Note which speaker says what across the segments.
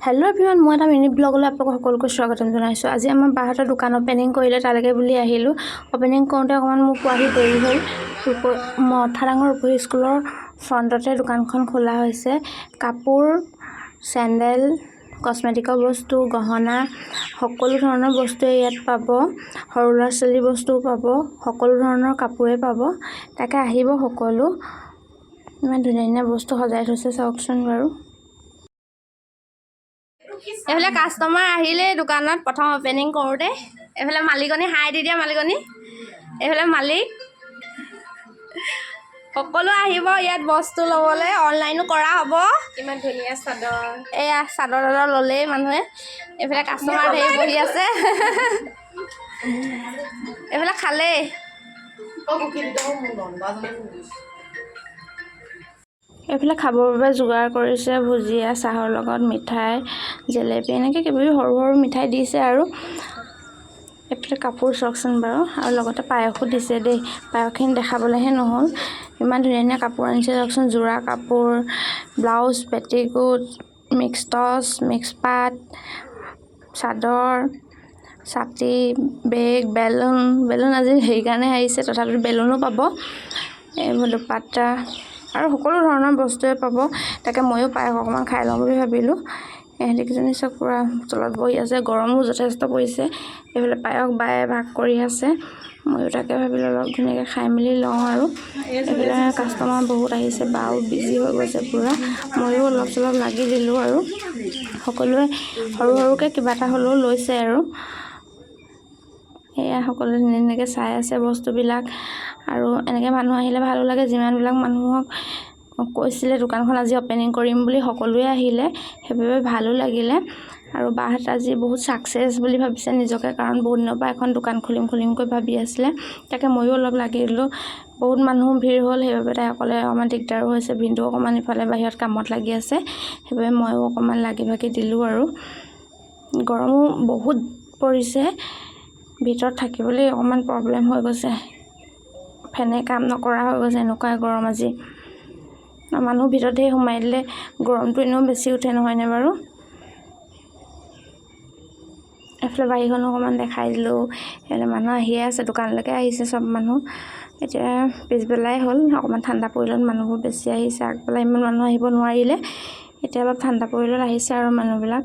Speaker 1: Hello everyone মই এটা mini ব্লগলৈ আপোনালোকক সকলোকে স্বাগতম জনাইছোঁ। আজি আমাৰ বাহঁতৰ দোকান অপেনিং কৰিলে তালৈকে বুলি আহিলোঁ। অপেনিং কৰোঁতে অকণমান মোৰ পোৱাহি দেৰি হ'ল। মথা ডাঙৰ ৰূপহী স্কুলৰ ফ্ৰণ্টতে দোকানখন খোলা হৈছে। কাপোৰ চেণ্ডেল কচমেটিকৰ বস্তু গহনা সকলো ধৰণৰ বস্তুৱে ইয়াত পাব। সৰু ল'ৰা ছোৱালীৰ বস্তুও পাব। সকলো ধৰণৰ কাপোৰেই পাব। তাকে আহিব সকলো। ইমান ধুনীয়া ধুনীয়া বস্তু সজাই থৈছে চাওকচোন বাৰু। এইফালে কাষ্টমাৰ আহিলেই দোকানত প্ৰথম অপেনিং কৰোঁতে। এইফালে মালিকনী হাই দি দিয়া মালিকনী। এইফালে মালিক। সকলো আহিব ইয়াত বস্তু ল'বলৈ অনলাইনো কৰা হ'ব।
Speaker 2: ইমান ধুনীয়া চাদৰ।
Speaker 1: এয়া চাদৰ তাদৰ ল'লেই মানুহে। এইফালে কাষ্টমাৰ ধেৰ বহি আছে। এইফালে খালেই। এইফালে খাবৰ বাবে যোগাৰ কৰিছে ভুজিয়া চাহৰ লগত মিঠাই জেলেপি এনেকৈ কিবা কিবি সৰু সৰু মিঠাই দিছে আৰু এইফালে কাপোৰ চাওকচোন বাৰু আৰু লগতে পায়সো দিছে দেই। পায়সখিনি দেখাবলৈহে নহ'ল। ইমান ধুনীয়া ধুনীয়া কাপোৰ আনিছে চাওকচোন যোৰা কাপোৰ blouse petticoat mix touch mix পাট চাদৰ ছাতি বেগ বেলুন বেলুন আজি সেইকাৰণে আহিছে তথাপিতো বেলুনো পাব। এইবোৰ দুপাত্তা আৰু সকলো ধৰণৰ বস্তুৱে পাব। তাকে ময়ো পায়স অকণমান খাই লওঁ বুলি ভাবিলোঁ। এহেঁতি কেইজনী চব পূৰা তলত বহি আছে গৰমো যথেষ্ট পৰিছে। এইফালে পায়স বায়ে ভাগ কৰি আছে। ময়ো তাকে ভাবিলোঁ অলপ ধুনীয়াকৈ খাই মেলি লওঁ আৰু। এইফালে কাষ্টমাৰ বহুত আহিছে বাও বিজি হৈ গৈছে পূৰা। ময়ো অলপ চলপ লাগি দিলোঁ আৰু। সকলোৱে সৰু সৰুকৈ কিবা এটা হ'লেও লৈছে আৰু। এয়া সকলোৱে ধুনীয়া ধুনীয়াকৈ চাই আছে বস্তুবিলাক আৰু এনেকৈ মানুহ আহিলে ভালো লাগে যিমানবিলাক মানুহক কৈছিলে দোকানখন আজি অপেনিং কৰিম বুলি সকলোৱে আহিলে সেইবাবে ভালো লাগিলে। আৰু বাহঁত আজি বহুত ছাকচেছ বুলি ভাবিছে নিজকে কাৰণ বহুত দিনৰ পৰা এখন দোকান খুলিম খুলিমকৈ ভাবি আছিলে তাকে ময়ো অলপ লাগি দিলোঁ। বহুত মানুহ ভিৰ হ'ল সেইবাবে তাই অকলে অকণমান দিগদাৰো হৈছে ভিনদেউ অকণমান ইফালে বাহিৰত কামত লাগি আছে সেইবাবে ময়ো অকণমান লাগি ভাগি দিলোঁ আৰু। গৰমো বহুত পৰিছে ভিতৰত থাকিবলৈ অকণমান প্ৰব্লেম হৈ গৈছে। ফেনে কাম নকৰা হৈ গৈছে এনেকুৱা গৰম আজি। মানুহ ভিতৰতে সোমাই দিলে গৰমটো এনেও বেছি উঠে নহয়নে বাৰু? এইফালে বাৰীখনো অকণমান দেখাই দিলোঁ। সেইফালে মানুহ আহিয়ে আছে দোকানলৈকে আহিছে চব মানুহ। এতিয়া পিছবেলাই হ'ল অকণমান ঠাণ্ডা পৰিলত মানুহবোৰ বেছি আহিছে। আগবেলা ইমান মানুহ আহিব নোৱাৰিলে এতিয়া অলপ ঠাণ্ডা পৰিলত আহিছে আৰু মানুহবিলাক।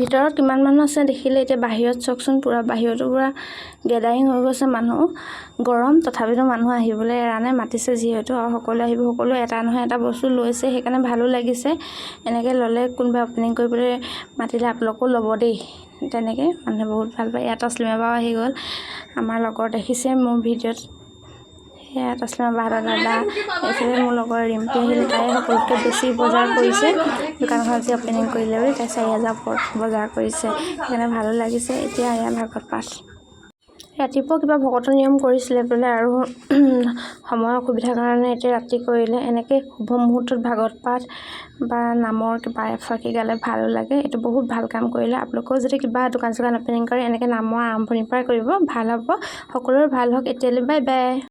Speaker 1: ভিতৰত কিমান মানুহ আছে দেখিলে এতিয়া বাহিৰত চাওকচোন পূৰা বাহিৰতো পূৰা গেডাৰিং হৈ গৈছে মানুহ। গৰম তথাপিতো মানুহ আহিবলৈ এৰা নাই মাতিছে যিহেতু আৰু সকলোৱে আহিব সকলোৱে এটা নহয় এটা বস্তু লৈছে সেইকাৰণে ভালো লাগিছে। এনেকৈ ল'লে কোনোবাই অপেনিং কৰিবলৈ মাতিলে আপোনালোকেও ল'ব দেই। তেনেকৈ মানুহে বহুত ভাল পায়। ইয়াত তছলিমা বাও আহি গ'ল। আমাৰ লগৰ দেখিছে মোৰ ভিডিঅ'ত। সেয়া তছলিমা বাহঁতৰ দাদা। এইফালে মোৰ লগৰ ৰিম্পী আহিলে তাই সকলোতকৈ বেছি বজাৰ কৰিছে। দোকানখন আজি অপেনিং কৰিলে বুলি তাই চাৰি হাজাৰ ওপৰত বজাৰ কৰিছে। সেইকাৰণে ভালো লাগিছে এতিয়া এয়া ভাগত পাঠ ৰাতিপুৱা কিবা ভকতৰ নিয়ম কৰিছিলে বোলে আৰু সময়ৰ অসুবিধাৰ কাৰণে এতিয়া ৰাতি কৰিলে। এনেকৈ শুভ মুহূৰ্তত ভাগৱত পাঠ বা নামৰ কিবা এফাকি গালে ভালো লাগে এইটো বহুত ভাল কাম কৰিলে। আপোনালোকেও যদি কিবা দোকান চোকান অপেনিং কৰে এনেকৈ নামৰ আৰম্ভণিৰ পৰাই কৰিব ভাল হ'ব। সকলোৰে ভাল হওক এতিয়ালৈ বাই বাই